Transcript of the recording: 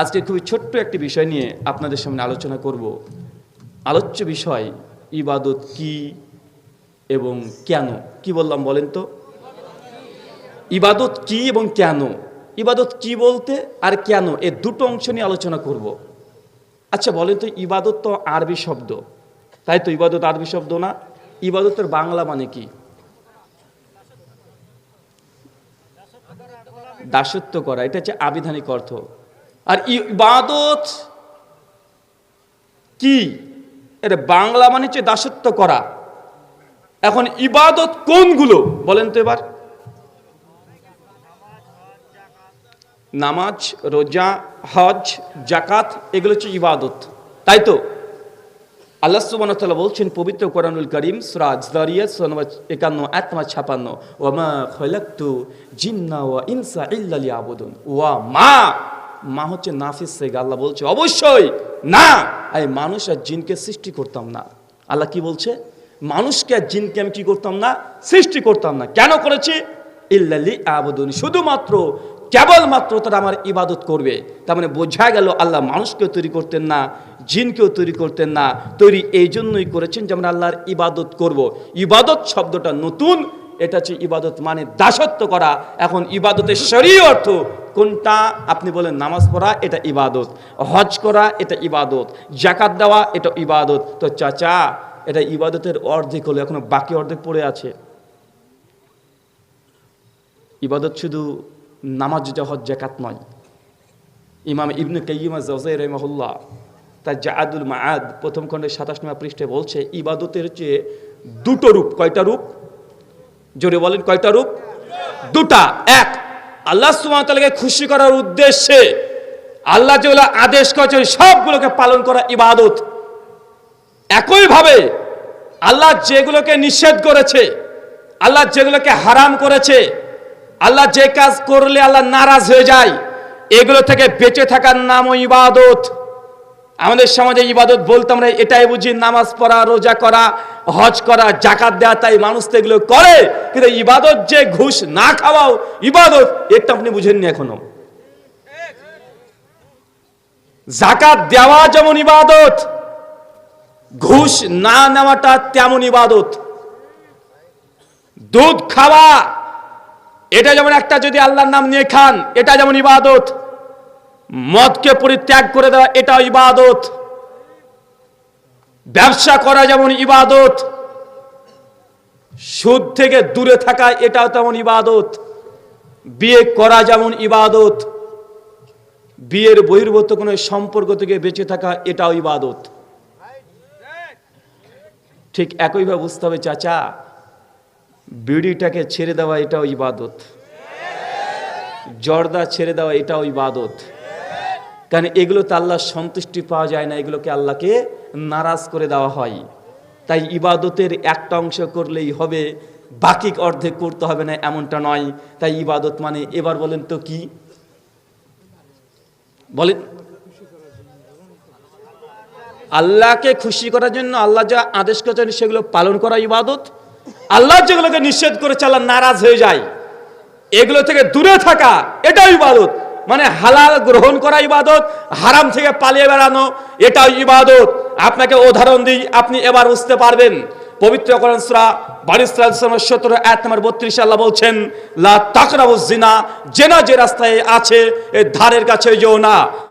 আজকে খুবই ছোট্ট একটি বিষয় নিয়ে আপনাদের সামনে আলোচনা করব। আলোচ্য বিষয়, ইবাদত কি এবং কেন? কি বললাম বলেন তো? ইবাদত কি এবং কেন? ইবাদত কি বলতে আর কেন? এ দুটো অংশ নিয়ে আলোচনা করব। আচ্ছা বলেন তো, ইবাদত তো আরবি শব্দ। তাই তো ইবাদত আরবি শব্দ না? ইবাদতের বাংলা মানে কি? দাসত্ব করা, এটা হচ্ছে আবিধানিক অর্থ। আর ইবাদত কি? এটা বাংলা মানে হচ্ছে দাসত্ব করা। এখন ইবাদত কোনগুলো? বলেন তো এবার। নামাজ, রোজা, হজ জাকাত এগুলো হচ্ছে ইবাদত। তাই তো? আল্লাহ সুবান বলছেন, পবিত্র কোরআনুল করিম সুরাজ দারিয়া সোনবা একান্ন আত্মা ছাপান্ন ওয়ামা খলাক্তু জিন্না ওয়া ইনসা ইল্লা লিয়াবুদুন। ওয়া মা মা হচ্ছে নাফিস সেগ আল্লাহ বলছে, অবশ্যই, না! এই মানুষ আর জিনকে সৃষ্টি করতাম না। আল্লাহ কি বলছে? মানুষকে আর জিনকে আমি কি করতাম না? সৃষ্টি করতাম না। কেন করেছি? ইল্লালি আবুদুন শুধুমাত্র, কেবলমাত্র তারা আমার ইবাদত করবে। তার মানে বোঝা গেল আল্লাহ মানুষকেও তৈরি করতেন না, জিনকেও তৈরি করতেন না। তৈরি এই জন্যই করেছেন যে আমরা আল্লাহর ইবাদত করব। ইবাদত শব্দটা নতুন, এটা হচ্ছে ইবাদত মানে দাসত্ব করা। এখন ইবাদতের শরীর অর্থ কোনটা? আপনি বলেন নামাজ পড়া, এটা ইবাদত। হজ করা, এটা ইবাদত। জাকাত দেওয়া, এটা ইবাদত। তো চাচা, এটা ইবাদতের অর্ধেক হলো, এখনও বাকি অর্ধেক পড়ে আছে। ইবাদত শুধু নামাজ যেটা, হজ জাকাত নয়। ইমাম ইবনে কাইয়িমা জাউজাই রহমাহুল্লাহ তার জাহাদুল মাআদ প্রথম খণ্ডের সাতাশ নম্বর পৃষ্ঠে বলছে, ইবাদতের হচ্ছে দুটো রূপ, কয়টা রূপ? জোরে বলেন, কয়টা রূপ? দুটা, এক। আল্লাহ সুমাতালকে খুশি করার উদ্দেশ্যে আল্লাহ যেগুলো আদেশ করেছেন সবগুলোকে পালন করা ইবাদত। একইভাবে আল্লাহ যেগুলোকে নিষেধ করেছে, আল্লাহ যেগুলোকে হারাম করেছে, আল্লাহ যে কাজ করলে আল্লাহ নারাজ হয়ে যায়, এগুলো থেকে বেঁচে থাকার নামও ইবাদত। আমাদের সমাজে ইবাদত বলতে আমরা এটাই বুঝি, নামাজ পড়া, রোজা করা, হজ করা জাকাত দেওয়া তাই মানুষ তো এগুলো করে। কিন্তু ইবাদত যে ঘুষ না খাওয়াও, ইবাদত, এটা আপনি বুঝেননি এখনও। জাকাত দেওয়া যেমন ইবাদত, ঘুষ না নেওয়াটা তেমন ইবাদত। দুধ খাওয়া, এটা যেমন একটা যদি আল্লাহর নাম নিয়ে খান, এটা যেমন ইবাদত। মদকে পরিত্যাগ করে দেওয়া এটাও ইবাদত। ব্যবসা করা যেমন ইবাদত। সুদ থেকে দূরে থাকা এটাও তেমন ইবাদত। বিয়ে করা যেমন ইবাদত। বিয়ের বহির্ভূত কোনো সম্পর্ক থেকে বেঁচে থাকা এটাও ইবাদত। ঠিক একইভাবে বুঝতে হবে, চাচা, বিড়িটাকে ছেড়ে দেওয়া এটাও ইবাদত। জর্দা ছেড়ে দেওয়া এটাও ইবাদত। কারণ এগুলো তো আল্লাহ সন্তুষ্টি পাওয়া যায় না, এগুলোকে আল্লাহকে নারাজ করে দেওয়া হয়। তাই ইবাদতের একটা অংশ করলেই হবে, বাকি অর্ধেক করতে হবে না, এমনটা নয়। তাই ইবাদত মানে এবার বলেন তো কি? বলেন। আল্লাহকে খুশি করার জন্য আল্লাহ যা আদেশ করেছেন, সেগুলো পালন করা ইবাদত। আল্লাহ যেগুলোকে নিষেধ করেছে, আল্লাহ নারাজ হয়ে যায়। এগুলো থেকে দূরে থাকা, এটাও ইবাদত। মানে হালাল গ্রহণ করা ইবাদত, হারাম থেকে পালিয়ে বেড়ানো, এটাও ইবাদত। আপনাকে উদাহরণ দিই, আপনি এবার বুঝতে পারবেন। পবিত্র কোরআন সূরা বারিসরাল সতেরো, এক নম্বর বত্রিশ আল্লাহ বলছেন, লা তাকরাবুজ জিনা, জেনা যে রাস্তায় আছে এর ধারের কাছে যেও না।